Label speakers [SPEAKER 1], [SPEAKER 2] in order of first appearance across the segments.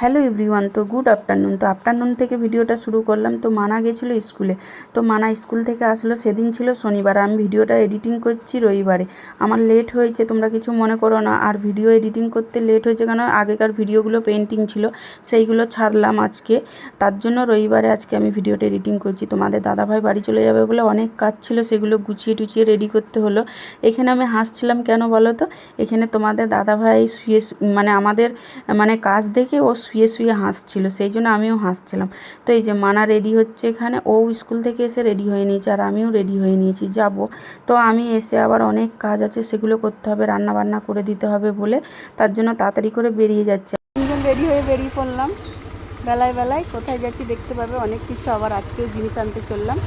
[SPEAKER 1] Hello everyone, তো good afternoon. তো afternoon থেকে ভিডিওটা শুরু করলাম। তো মানা গেছিল স্কুলে। তো মানা স্কুল থেকে আসলো, সেদিন ছিল শনিবার। আমি ভিডিওটা এডিটিং করছি রবিবারে। আমার লেট হয়েছে, তোমরা কিছু মনে করো না। আর ভিডিও এডিটিং করতে লেট হয়েছে কেন? আগেকার ভিডিওগুলো পেন্টিং ছিল, সেইগুলো ছাড়লাম আজকে। তার জন্য রবিবারে আজকে আমি ভিডিওটা এডিটিং করছি। তোমাদের দাদাভাই বাড়ি চলে যাবে বলে অনেক কাজ ছিল, সেগুলো গুছিয়ে টুচিয়ে রেডি করতে হলো। এখানে আমি হাসছিলাম কেন বলো তো? এখানে তোমাদের দাদাভাই শুয়ে মানে আমাদের মানে কাজ দেখে ও শুয়ে শুয়ে হাসছিল, সেই জন্য আমিও হাসছিলাম। তো এই যে মানা রেডি হচ্ছে এখানে, ও স্কুল থেকে এসে রেডি হয়ে নিয়েছে আর আমিও রেডি হয়ে নিয়েছি, যাব। তো আমি এসে আবার অনেক কাজ আছে, সেগুলো করতে হবে রান্না বান্না করে দিতে হবে বলে, তার জন্য তাড়াতাড়ি করে বেরিয়ে যাচ্ছে।
[SPEAKER 2] তিনজন রেডি হয়ে বেরিয়ে পড়লাম, বেলায় বেলায়, কোথায় যাচ্ছি দেখতে পাবে, অনেক কিছু আবার আজকেও জিনিস আনতে চললাম।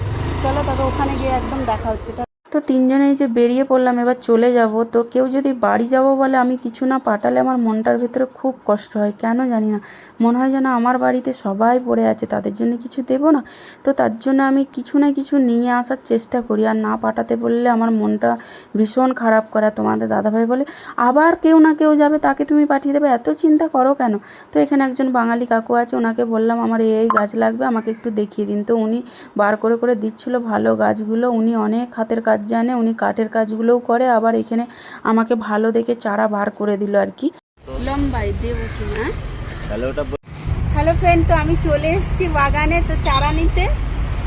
[SPEAKER 2] চলো তবে ওখানে গিয়ে একদম দেখা হচ্ছে।
[SPEAKER 1] তো তিনজনেই যে বেরিয়ে পড়লাম, এবার চলে যাব। তো কেউ যদি বাড়ি যাব বলে আমি কিছু না পাঠালে আমার মনটার ভেতরে খুব কষ্ট হয়। কেন জানি না। মনে হয় যেন আমার বাড়িতে সবাই পড়ে আছে, তাদের জন্য কিছু দেবো না। তো তার জন্য আমি কিছু না কিছু নিয়ে আসার চেষ্টা করি। আর না পাঠাতে বললে আমার মনটা ভীষণ খারাপ করে। তোমাদের দাদাভাই বলে, আবার কেউ না কেউ যাবে, তাকে তুমি পাঠিয়ে দেবে। এত চিন্তা করো কেন? তো এখানে একজন বাঙালি কাকু আছে, ওনাকে বললাম, আমার এই গাছ লাগবে, আমাকে একটু দেখিয়ে দিন। তো উনি বার করে করে দিচ্ছিল ভালো গাছগুলো। উনি অনেক হাতের কাজ জানে উনি কাঠের কাজগুলোও করে আবার এখানে আমাকে ভালো দেখে চারা বার করে দিল আর কি।
[SPEAKER 2] লম্বাই দেবো হ্যাঁ হ্যালো ফ্রেন্ড তো আমি চলে এসেছি বাগানে তো চারা নিতে।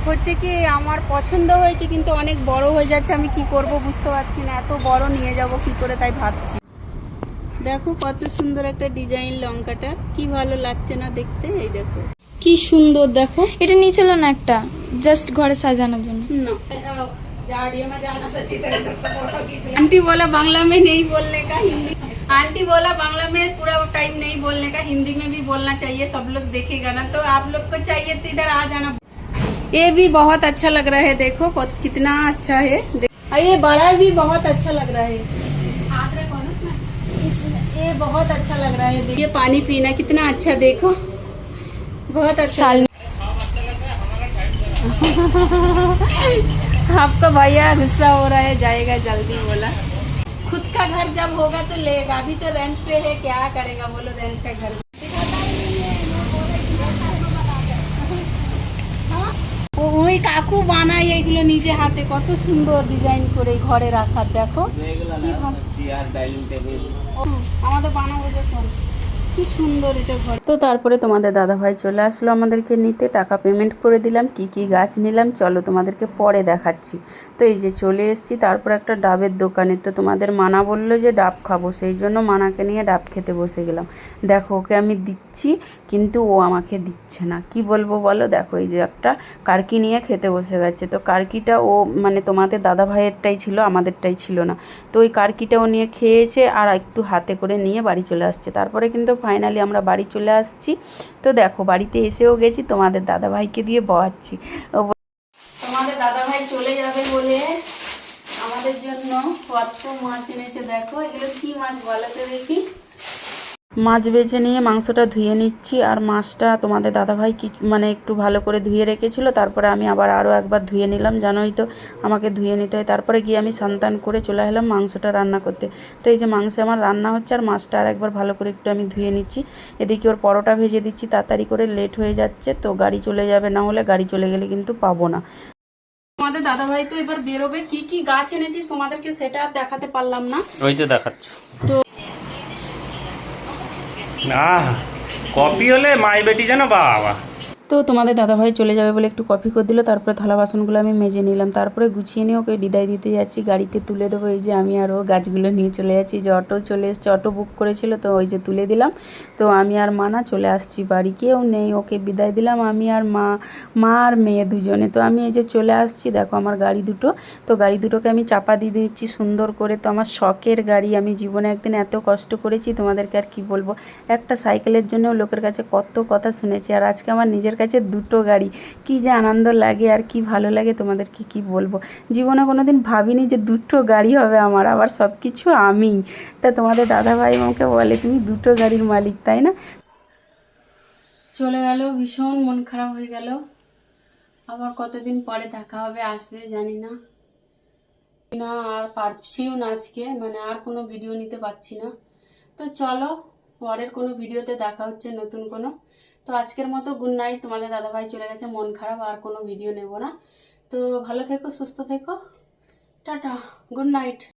[SPEAKER 2] হচ্ছে কি আমার পছন্দ হয়েছে কিন্তু অনেক বড় হয়ে যাচ্ছে আমি কি করব বুঝতে পারছি না। এত বড় নিয়ে যাব কি করে তাই ভাবছি? দেখো কত সুন্দর একটা ডিজাইন লঙ্কাটা কি ভালো লাগছে না দেখতে এই দেখো। কি সুন্দর দেখো।
[SPEAKER 3] এটা নিয়ে চলো না একটা জাস্ট ঘরে সাজানোর জন্য।
[SPEAKER 2] ना आंटी बोला बांग्ला में नहीं बोलने का हिंदी। आंटी बोला बांग्ला में पूरा टाइम नहीं बोलने का हिंदी में भी बोलना चाहिए सब लोग देखेगा ना तो आप लोग को चाहिए तो इधर आ जाना। ये भी बहुत अच्छा लग रहा है देखो कितना अच्छा है। और ये बड़ा भी बहुत अच्छा लग रहा है। इस- ये बहुत अच्छा लग रहा है ये पानी पीना कितना अच्छा देखो। बहुत अच्छा।
[SPEAKER 3] साल
[SPEAKER 2] आपका भैया गुस्सा हो रहा है जाएगा जल्दी बोला खुद का घर जब होगा तो लेगा अभी तो रेंट पे है क्या करेगा बोलो रेंट का घर ও ওই কাকু বানায় এইগুলো নিজে হাতে কত সুন্দর ডিজাইন করে ঘরে রাখার দেখো
[SPEAKER 4] এগুলো
[SPEAKER 2] কি
[SPEAKER 4] না
[SPEAKER 2] ভাব-
[SPEAKER 4] চেয়ার ডাইনিং টেবিল
[SPEAKER 2] হুম, আমাদের বানাবো যখন কি সুন্দর এটা ঘর।
[SPEAKER 1] তো তারপরে তোমাদের দাদাভাই চলে আসলো আমাদেরকে নিতে, টাকা পেমেন্ট করে দিলাম, কি কি গাছ নিলাম, চলো তোমাদেরকে পরে দেখাচ্ছি। তো এই যে চলে এসেছি, তারপর একটা ডাবের দোকানে, তো তোমাদের মানা বলল যে ডাব খাব, সেই জন্য মানাকে নিয়ে ডাব খেতে বসে গেলাম। দেখো, ওকে আমি দিচ্ছি, কিন্তু ও আমাকে দিচ্ছে না। কি বলব বলো? দেখো, এই যে একটা কারকি নিয়ে খেতে বসে গেছে। তো কারকিটা ও মানে তোমাদের দাদা ভাইয়েরটাই ছিল, আমাদেরটাই ছিল না। তো ওই কারকিটা ও নিয়ে খেয়েছে, আর একটু হাতে করে নিয়ে বাড়ি চলে আসছে। তারপরে কিন্তু ফাইনালি আমরা বাড়ি চলে আসছি। তো দেখো, বাড়িতে এসেও গেছি, তোমাদের দাদা ভাইকে দিয়ে বয়াচ্ছি।
[SPEAKER 2] তোমাদের দাদা ভাই চলে যাবে বলে আমাদের জন্য কত মাছ এনেছে দেখো। এগুলো কি মাছ বলাতে দেখি।
[SPEAKER 1] মাছ বেছে নিয়ে মাংসটা ধুয়ে নিচ্ছি আর মাছটা তোমাদের দাদাভাই কি মানে একটু ভালো করে ধুয়ে রেখেছিল। তারপরে আমি আবার আরও একবার ধুয়ে নিলাম। জানোই তো আমাকে ধুয়ে নিতে হয়। তারপরে গিয়ে আমি সান্তান করে চলে এলাম মাংসটা রান্না করতে। তো এই যে মাংস আমার রান্না হচ্ছে আর মাছটা আর একবার ভালো করে একটু আমি ধুয়ে নিচ্ছি। এদিকে ওর পরোটা ভেজে দিচ্ছি। তাড়াতাড়ি করে লেট হয়ে যাচ্ছে তো গাড়ি চলে যাবে না হলে গাড়ি চলে গেলে কিন্তু পাবো না।
[SPEAKER 2] তোমাদের দাদা ভাই তো এবার বেরোবে। কি কি গাছ এনেছিস? তোমাদেরকে সেটা দেখাতে পারলাম না।
[SPEAKER 4] ওই তো দেখাচ্ছ।
[SPEAKER 2] তো
[SPEAKER 4] না কপি হলে মাই বেটি যেন বাবা।
[SPEAKER 1] তো তোমাদের দাদাভাই চলে যাবে বলে একটু কফি করে দিল, তারপরে থালা বাসনগুলো আমি মেজে নিলাম। তারপরে গুছিয়ে নিয়ে ওকে বিদায় দিতে যাচ্ছি। গাড়িতে তুলে দেবো, এই যে আমি আরও গাছগুলো নিয়ে চলে যাচ্ছি। যে অটো চলে এসছে, অটো বুক করেছিল, তো ওই যে তুলে দিলাম। তো আমি আর মা না চলে আসছি বাড়ি, কেউ নেই, ওকে বিদায় দিলাম। আমি আর মা মা আর মেয়ে দুজনে। তো আমি এই যে চলে আসছি, দেখো আমার গাড়ি দুটো। তো গাড়ি দুটোকে আমি চাপা দিয়ে দিচ্ছি সুন্দর করে। তো আমার শখের গাড়ি, আমি জীবনে একদিন এত কষ্ট করেছি, তোমাদেরকে আর কি বলব? একটা সাইকেলের জন্য লোকের কাছে কত কথা শুনেছি। আর আজকে আমার নিজের কাছে দুটো গাড়ি। কি যে আনন্দ লাগে আর কি ভালো লাগে তোমাদেরকে কি বলব? জীবনে কোনো দিন ভাবিনি যে দুটো গাড়ি হবে আমার, আবার সব কিছু আমি। তা তোমাদের দাদাভাই আমাকে বলে, তুমি দুটো গাড়ির মালিক, তাই না?
[SPEAKER 2] চলে গেল, ভীষণ মন খারাপ হয়ে গেল। আবার কতদিন পরে দেখা হবে, আসবে, জানি না। না, আর পারছিও না আজকে মানে আর কোনো ভিডিও নিতে পারছি না। তো চলো, পরের কোনো ভিডিওতে দেখা হচ্ছে নতুন কোনো। তো আজকের মতো গুড নাইট তোমাদের দাদাভাই চলে গেছে, মন খারাপ, আর কোনো ভিডিও নেব না। তো ভালো থেকো, সুস্থ থেকো। Tata good night